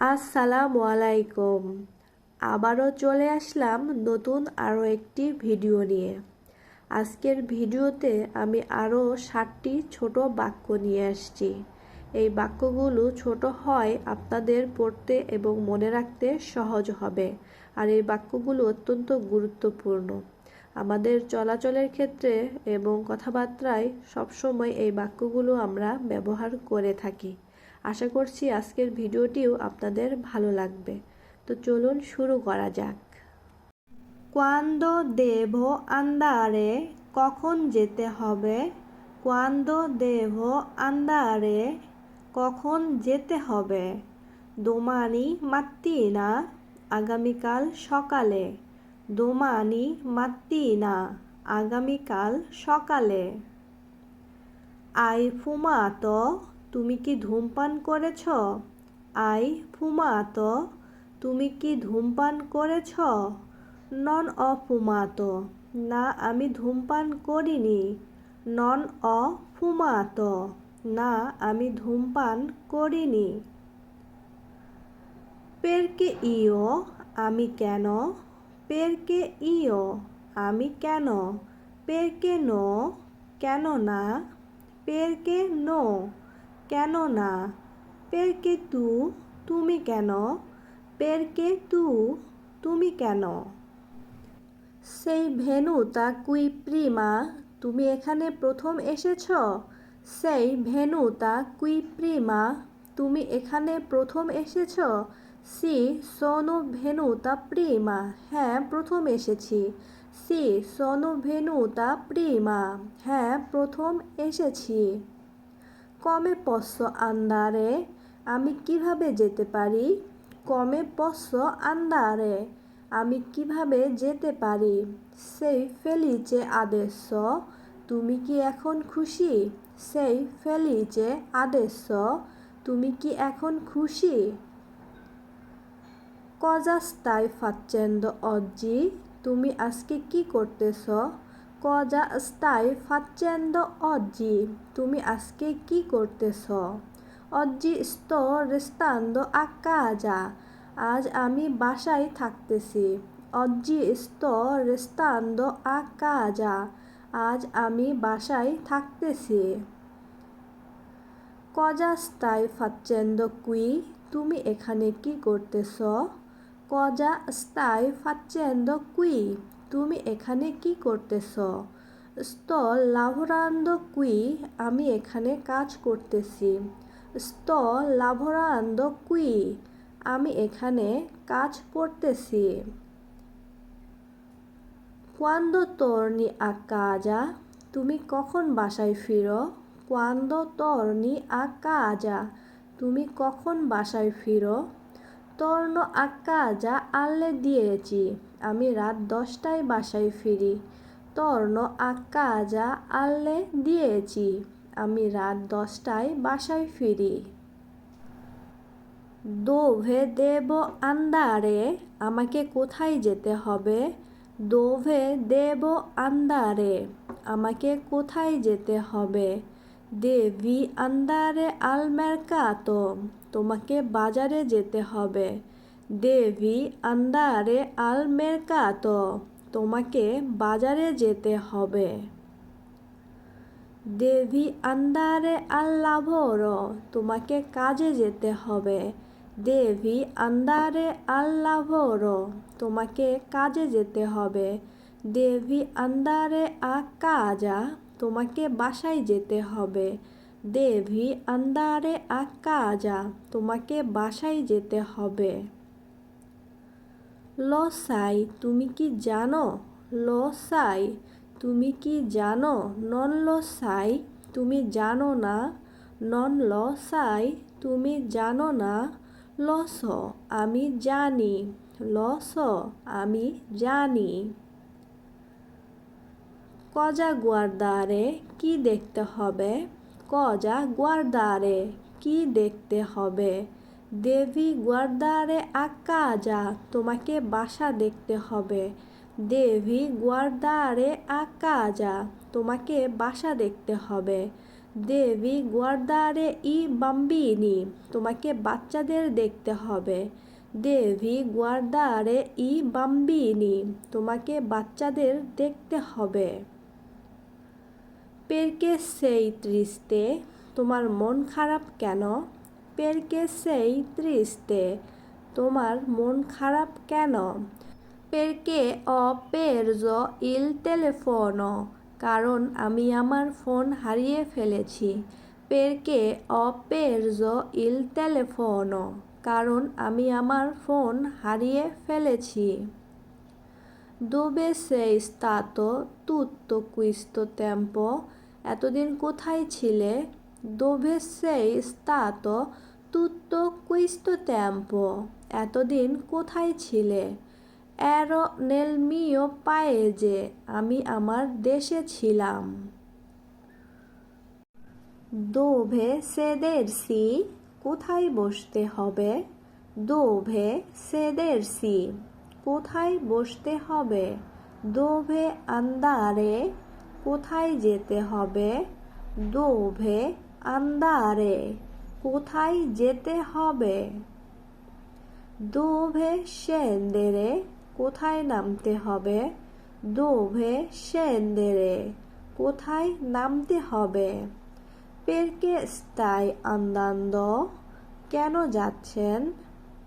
আসসালামু আলাইকুম আবারও চলে আসলাম নতুন আরও একটি ভিডিও নিয়ে। আজকের ভিডিওতে আমি আরও ষাটটি ছোট বাক্য নিয়ে আসছি। এই বাক্যগুলো ছোট হয় আপনাদের পড়তে এবং মনে রাখতে সহজ হবে। আর এই বাক্যগুলো অত্যন্ত গুরুত্বপূর্ণ। আমাদের চলাচলের ক্ষেত্রে এবং কথাবার্তায় সবসময় এই বাক্যগুলো আমরা ব্যবহার করে থাকি। আশা করছি আজকের ভিডিওটিও আপনাদের ভালো লাগবে। তো চলুন শুরু করা যাক। কোয়ান্দো দেভ আন্দারে কখন যেতে হবে? কোয়ান্দো দেভ আন্দারে কখন যেতে হবে? দোমানি মাত্তিনা আগামীকাল সকালে। দোমানি মাত্তিনা আগামীকাল সকালে। আই ফুমাতো তুমি কি ধূমপান করেছ? আই ফুমাতো, তুমি কি ধূমপান করেছ? নন অফুমাতো না আমি ধূমপান করিনি। নন অফুমাতো না আমি ধূমপান করিনি। পেরকে ইও আমি কেন? পেরকে ইও আমি কেন? পেরকে নো, কেন না? পেরকে নো কেন না? পেরকে তু, তুমি কেন? পেরকে তু, তুমি কেন? সেই ভেনু তা কুই প্রিমা তুমি এখানে প্রথম এসেছ? সেই ভেনু তা কুই প্রিমা তুমি এখানে প্রথম এসেছ? সি সোনু ভেনু তা প্রিমা হ্যাঁ প্রথম এসেছি। সি সোনু ভেনু তা প্রিমা হ্যাঁ প্রথম এসেছি। কমে পস্য আন্দারে আমি কীভাবে যেতে পারি? কমে পস্য আন্দারে আমি কীভাবে যেতে পারি? সেই ফেলিচে আদেশ তুমি কি এখন খুশি? সেই ফেলিচে আদেশ তুমি কি এখন খুশি? কজাস্তায় ফাচ্চেন্দ অজ্জি, তুমি আজকে কি করতেছ? কজা স্তাই ফাচ্চেন্দ অজ্জি, তুমি আজকে কি করতেছ? অজ্জি স্ত রেস্তান্দ আকাজা আজ আমি বাসায় থাকতেছি। অজ্জি স্ত রেস্তান্দ আকাজা আজ আমি বাসায় থাকতেছি। কজা স্তাই ফাচ্চেন্দ কুই, তুমি এখানে কি করতেছ? কজা স্তাই ফাচ্চেন্দ কুই তুমি এখানে কি করতেছ? স্তল লাভরান্দ কুই, আমি এখানে কাজ করতেছি। স্ত লাভরান্দ কুই, আমি এখানে কাজ করতেছি। কোয়ান্দো তর্নি আকাজা, তুমি কখন বাসায় ফিরো? কোয়ান্দো তর্নি আকাজা, তুমি কখন বাসায় ফিরো? তর্ণ যা আল্লে দিয়েছি, আমি রাত দশটায় বাসায় ফিরি। তর্ণ আক্কা যা আল্লে দিয়েছি, আমি রাত দশটায় বাসায় ফিরি। দোভে দেব আন্দারে, আমাকে কোথায় যেতে হবে? দোভে দেব আন্দারে, আমাকে কোথায় যেতে হবে? দেবী আন্দারে আল মেরকাতো তোমাকে বাজারে যেতে হবে। দেবি আন্দারে আল মেরকাতো তোমাকে বাজারে যেতে হবে। দেবি আন্দারে আল লাভর তোমাকে কাজে যেতে হবে। দেবি আন্দারে আল লাভর তোমাকে কাজে যেতে হবে। দেবি আন্দারে আ কাজা তোমাকে বাসায় যেতে হবে। দেভি আন্দারে আ কাজা তোমাকে বাসায় যেতে হবে। লসাই, তুমি কি জানো? লসাই, তুমি কি জানো? নন লসাই তুমি জানো না? নন লসাই তুমি জানো না? লস, আমি জানি। লস, আমি জানি। কজা গুয়ারদারে কি দেখতে হবে? কজা গুয়ারদারে, কি দেখতে হবে? দেবী গুয়ারদারে আকাজা তোমাকে বাসা দেখতে হবে। দেবী গুয়ারদারে আকাজা তোমাকে বাসা দেখতে হবে। দেবী গুয়ার্দারে ই বাম্বিনি, তোমাকে বাচ্চাদের দেখতে হবে। দেবী গুয়ার্দারে ই বাম্বিনি, তোমাকে বাচ্চাদের দেখতে হবে। পেরকে সেই ত্রিস্তে তোমার মন খারাপ কেন? পেরকে সেই ত্রিস্তে তোমার মন খারাপ কেন? পেরকে অ পেরজ ইল টেলিফোনো, কারণ আমি আমার ফোন হারিয়ে ফেলেছি। পেরকে অ পেরজ ইল টেলিফোনো, কারণ আমি আমার ফোন হারিয়ে ফেলেছি। দোবে সেই স্তাতো তুত্তো কুইস্তো টেম্পো এতদিন কোথায় ছিলে? দোবে সেই স্তাতো তুত্তো কুইস্তো টেম্পো এতদিন কোথায় ছিলে? অ্যারো নেল মিও পায়েজে আমি আমার দেশে ছিলাম। দোভে সেদেরসি কোথায় বসতে হবে? দোভে সেদেরসি কোথায় বসতে হবে? দোভে আন্দারে কোথায় যেতে হবে? দোভে আন্দারে। কোথায় যেতে হবে? দোভে সেন্দেরে। কোথায় নামতে হবে? দোভে সেন্দেরে। কোথায় নামতে হবে? পেরকে স্তাই আন্দান্দ। কেন যাচ্ছেন?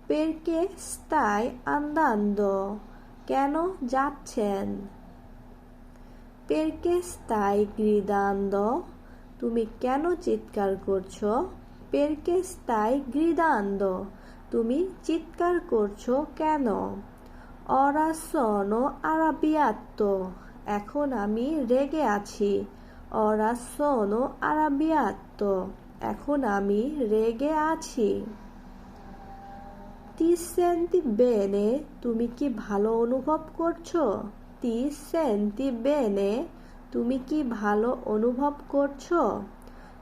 পেরকে স্তাই আন্দান্দ। কেন যাচ্ছেন? পেরকে স্তাই গ্রিদান্দ তুমি কেন চিৎকার করছ? পেরকে স্তাই গ্রিদান্দ তুমি চিৎকার করছ কেন? অরাসনো আরাবিয়াত্ত এখন আমি রেগে আছি। অরাসনো আরাবিয়াত্ত এখন আমি রেগে আছি। তি সেন্তি বেনে তুমি কি ভালো অনুভব করছ? তি সেন্তি বেনে, তুমি কি ভালো অনুভব করছ?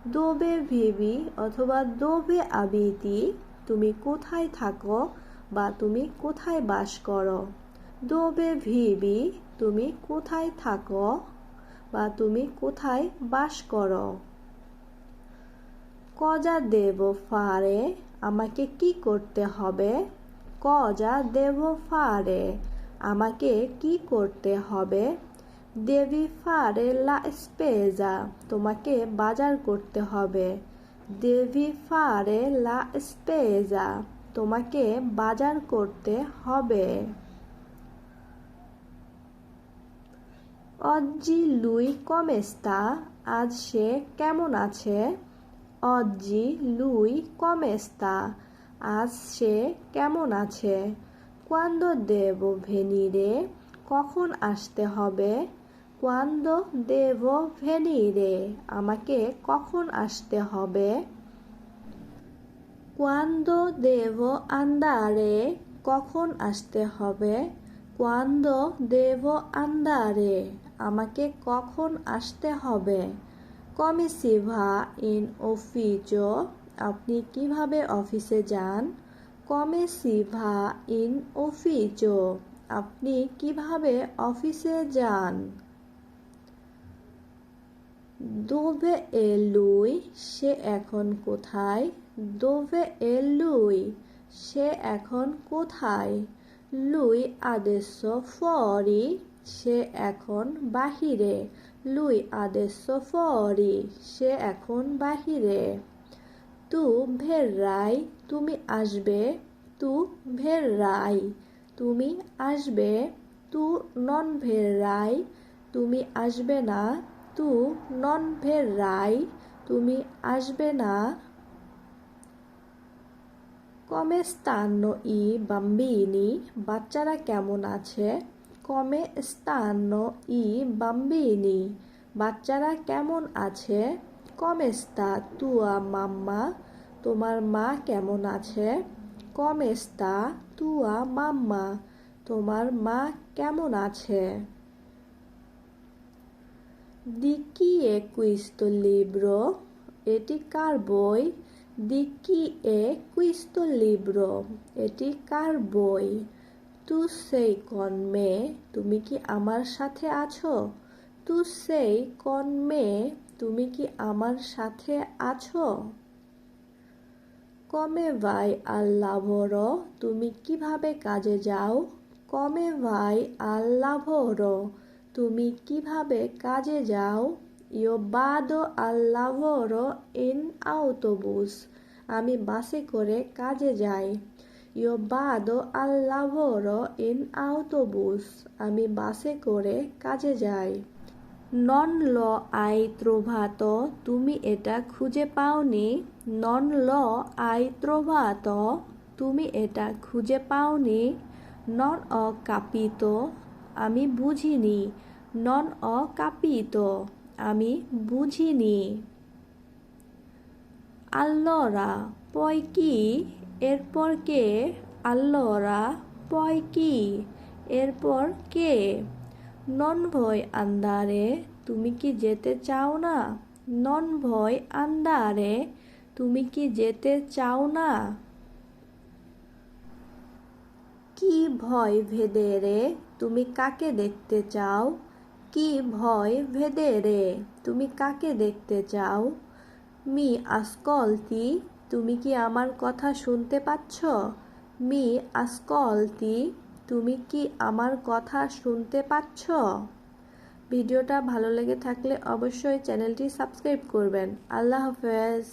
দোবে ভিবি অথবা দোবে আবিতি, তুমি কোথায় থাকো বা তুমি কোথায় বাস করো? দোবে ভিবি, তুমি কোথায় থাকো বা তুমি কোথায় বাস করো? কজা দেব ফারে, আমাকে কি করতে হবে? কজা দেব ফারে আমাকে কি করতে হবে? দেবী ফারে লা স্পেজা, তোমাকে বাজার করতে হবে। দেবী ফারে লা স্পেজা, তোমাকে বাজার করতে হবে। অজ্জি লুই কমেস্তা, আজ সে কেমন আছে? অজ্জি লুই কমেস্তা, আজ সে কেমন আছে? কোয়ান্দো দেব ভেনিরে কখন আসতে হবে? কোয়ান্দো দেব ভেনিরে, আমাকে কখন আসতে হবে? কোয়ান্দো দেব আন্দারে, কখন আসতে হবে? কোয়ান্দো দেব আন্দারে, আমাকে কখন আসতে হবে? কমিসিভা ইন অফিচো আপনি কীভাবে অফিসে যান? কমেসিভা ইন অফিচো আপনি কীভাবে অফিসে যান? দোভে এলুই সে এখন কোথায়? দোভে এলুই সে এখন কোথায়? লুই আদেশ ফরি, সে এখন বাহিরে। লুই আদেশ ফরি, সে এখন বাহিরে। তু ভের ভেররাই তুমি আসবে তু ভের ভেররাই তুমি আসবে তু নন ভের ভেররাই তুমি আসবে না তু নন ভের ভেররাই তুমি আসবে না কমে স্তান্ন ই বাম্বিনি, বাচ্চারা কেমন আছে? কমে স্তান্ন ই বাম্বিনি, বাচ্চারা কেমন আছে? কমে স্তা তুয়া মাম্মা তোমার মা কেমন আছে? কমে স্তা তুয়া, মাম্মা, তোমার মা কেমন আছে? দিকি এ কুইস্তো লিব্রো, এটি কার বই? দিকি এ কুইস্তো লিব্রো, এটি কার বই? তু সেই কন মে তুমি কি আমার সাথে আছো? তু সেই কন মে তুমি কি আমার সাথে আছো? কমে ভাই আল্লাভর তুমি কীভাবে কাজে যাও? কমে ভাই আল্লাভর তুমি কীভাবে কাজে যাও? ইয়ো বাদো আল্লাভর ইন আউটোবুস আমি বাসে করে কাজে যাই। ইয়ো বাদো আল্লাভর ইন আউটোবুস আমি বাসে করে কাজে যাই। নন ল আই ত্রোভাত তুমি এটা খুঁজে পাওনি? নন ল আই ত্রোভাত তুমি এটা খুঁজে পাওনি? নন অ কাপিত আমি বুঝিনি। নন অ কাপিত আমি বুঝিনি। আল্লরা, পয় কি? এরপর কে? আল্লরা, পয় কি? এরপর কে? নন ভয় আন্দারে তুমি কি যেতে চাও না? নন ভয় আন্দারে তুমি কি যেতে চাও না? কি ভয় ভেদে রে, তুমি কাকে দেখতে চাও? কি ভয় ভেদে রে, তুমি কাকে দেখতে চাও? মি আসকলতি, তুমি কি আমার কথা শুনতে পাচ্ছ? মি আসকলতি তুমি কি আমার কথা শুনতে পাচ্ছ? ভিডিওটা ভালো লেগে থাকলে অবশ্যই চ্যানেলটি সাবস্ক্রাইব করবেন। আল্লাহ হাফেজ।